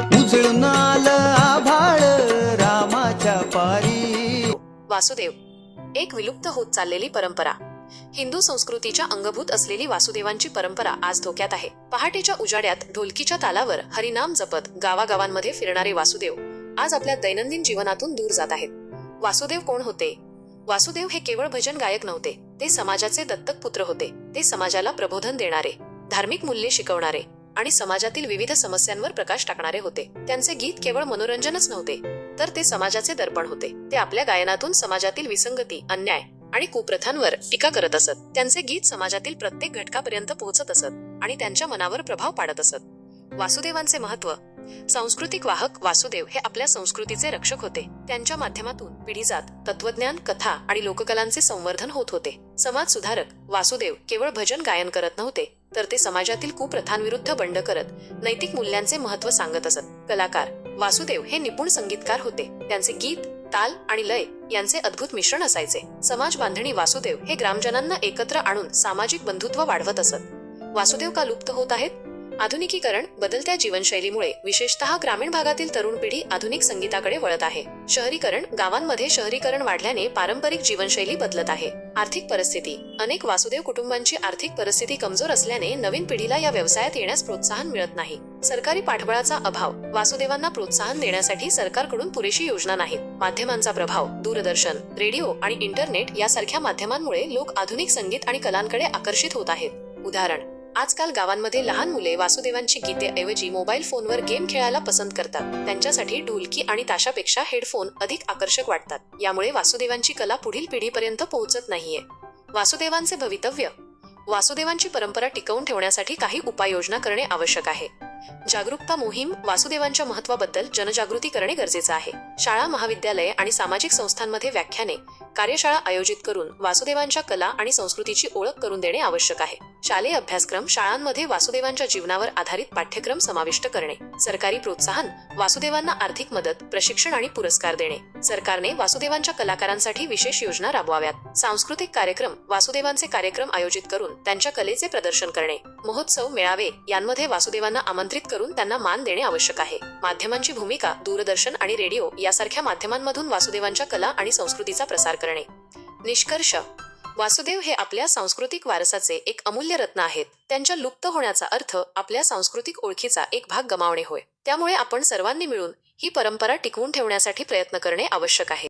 उजळून आलं आभाळ रामाच्या पारी. वासुदेव एक विलुप्त होत चाललेली परंपरा. हिंदू संस्कृतीच्या अंगभूत असलेली वासुदेवांची परंपरा आज धोक्यात आहे. पहाटेच्या उजाड्यात ढोलकीच्या तालावर हरिनाम जपत गावागावांमध्ये फिरणारे वासुदेव आज आपल्या दैनंदिन जीवनातून दूर जात आहेत. वासुदेव कोण होते? वासुदेव हे केवळ भजन गायक नव्हते ते समाजाचे दत्तक पुत्र होते ते समाजाला प्रबोधन देणारे धार्मिक मूल्ये शिकवणारे. आणि समाजातील विविध समस्यांवर प्रकाश टाकणारे होते. त्यांचे गीत केवळ मनोरंजनच नव्हते तर ते समाजाचे दर्पण होते. ते आपल्या गायनातून समाजातील विसंगती अन्याय आणि कुप्रथांवर टीका करत असत. त्यांचे गीत समाजातील प्रत्येक घटकापर्यंत पोहोचत असत आणि त्यांच्या मनावर प्रभाव पाडत असत. वासुदेवांचे महत्त्व सांस्कृतिक वाहक वासुदेव हे आपल्या संस्कृतीचे रक्षक होते. त्यांच्या माध्यमातून पिढी जात तत्वज्ञान कथा आणि लोककलांचे संवर्धन होत होते. समाज सुधारक वासुदेव केवळ भजन गायन करत नव्हते तर ते समाजातील कुप्रथांविरुद्ध बंड करत नैतिक मूल्यांचे महत्त्व सांगत असत. कलाकार वासुदेव हे निपुण संगीतकार होते. त्यांचे गीत ताल आणि लय यांचे अद्भुत मिश्रण असायचे. समाज बांधणी वासुदेव हे ग्रामजनांना एकत्र आणून सामाजिक बंधुत्व वाढवत असत. वासुदेव का लुप्त होत आहेत? आधुनिकीकरण बदलत्या जीवनशैलीमुळे विशेषतः ग्रामीण भागातील तरुण पिढी आधुनिक संगीताकडे वळत आहे. शहरीकरण गावांमध्ये शहरीकरण वाढल्याने पारंपरिक जीवनशैली बदलत आहे. आर्थिक परिस्थिती अनेक वासुदेव कुटुंबांची आर्थिक परिस्थिती कमजोर असल्याने नवीन पिढीला या व्यवसायात येण्यास प्रोत्साहन मिळत नाही. सरकारी पाठबळाचा अभाव वासुदेवांना प्रोत्साहन देण्यासाठी सरकारकडून पुरेशी योजना नाहीत माध्यमांचा प्रभाव दूरदर्शन रेडिओ आणि इंटरनेट यासारख्या माध्यमांमुळे लोक आधुनिक संगीत आणि कलांकडे आकर्षित होत आहेत. उदाहरण आजकाल गावांमध्ये लहान मुले वासुदेवांची गीते ऐवजी मोबाईल फोनवर गेम खेळायला पसंत करतात. त्यांच्यासाठी ढोलकी आणि ताशापेक्षा हेडफोन अधिक आकर्षक वाटतात. यामुळे वासुदेवांची कला पुढील पिढीपर्यंत पोहोचत नाहीये. वासुदेवांचे भवितव्य? वासुदेवांची परंपरा टिकवून ठेवण्यासाठी काही उपाययोजना करणे आवश्यक आहे. जागरूकता मोहीम वासुदेवांच्या महत्वाबद्दल जनजागृती करणे गरजेचे आहे. शाळा महाविद्यालये आणि सामाजिक संस्थांमध्ये व्याख्याने कार्यशाळा आयोजित करून वासुदेवांच्या कला आणि संस्कृतीची ओळख करून देणे आवश्यक आहे. शालेय अभ्यासक्रम शाळांमध्ये वासुदेवांच्या जीवनावर आधारित पाठ्यक्रम समाविष्ट करणे. सरकारी प्रोत्साहन वासुदेवांना आर्थिक मदत प्रशिक्षण आणि पुरस्कार देणे. सरकारने वासुदेवांच्या कलाकारांसाठी विशेष योजना राबवाव्यात. सांस्कृतिक कार्यक्रम वासुदेवांचे कार्यक्रम आयोजित करून त्यांच्या कलेचे प्रदर्शन करणे. महोत्सव मेळावे यांमध्ये वासुदेवांना आमंत्रित करून त्यांना मान देणे आवश्यक आहे. माध्यमांची भूमिका दूरदर्शन आणि रेडिओ यासारख्या माध्यमांमधून वासुदेवांच्या कला आणि संस्कृतीचा प्रसार करणे. निष्कर्ष. वासुदेव हे आपल्या सांस्कृतिक वारसाचे एक अमूल्य रत्न आहेत. त्यांच्या लुप्त होण्याचा अर्थ आपल्या सांस्कृतिक ओळखीचा एक भाग गमावणे होय. त्यामुळे आपण सर्वांनी मिळून ही परंपरा टिकवून ठेवण्यासाठी प्रयत्न करणे आवश्यक आहे.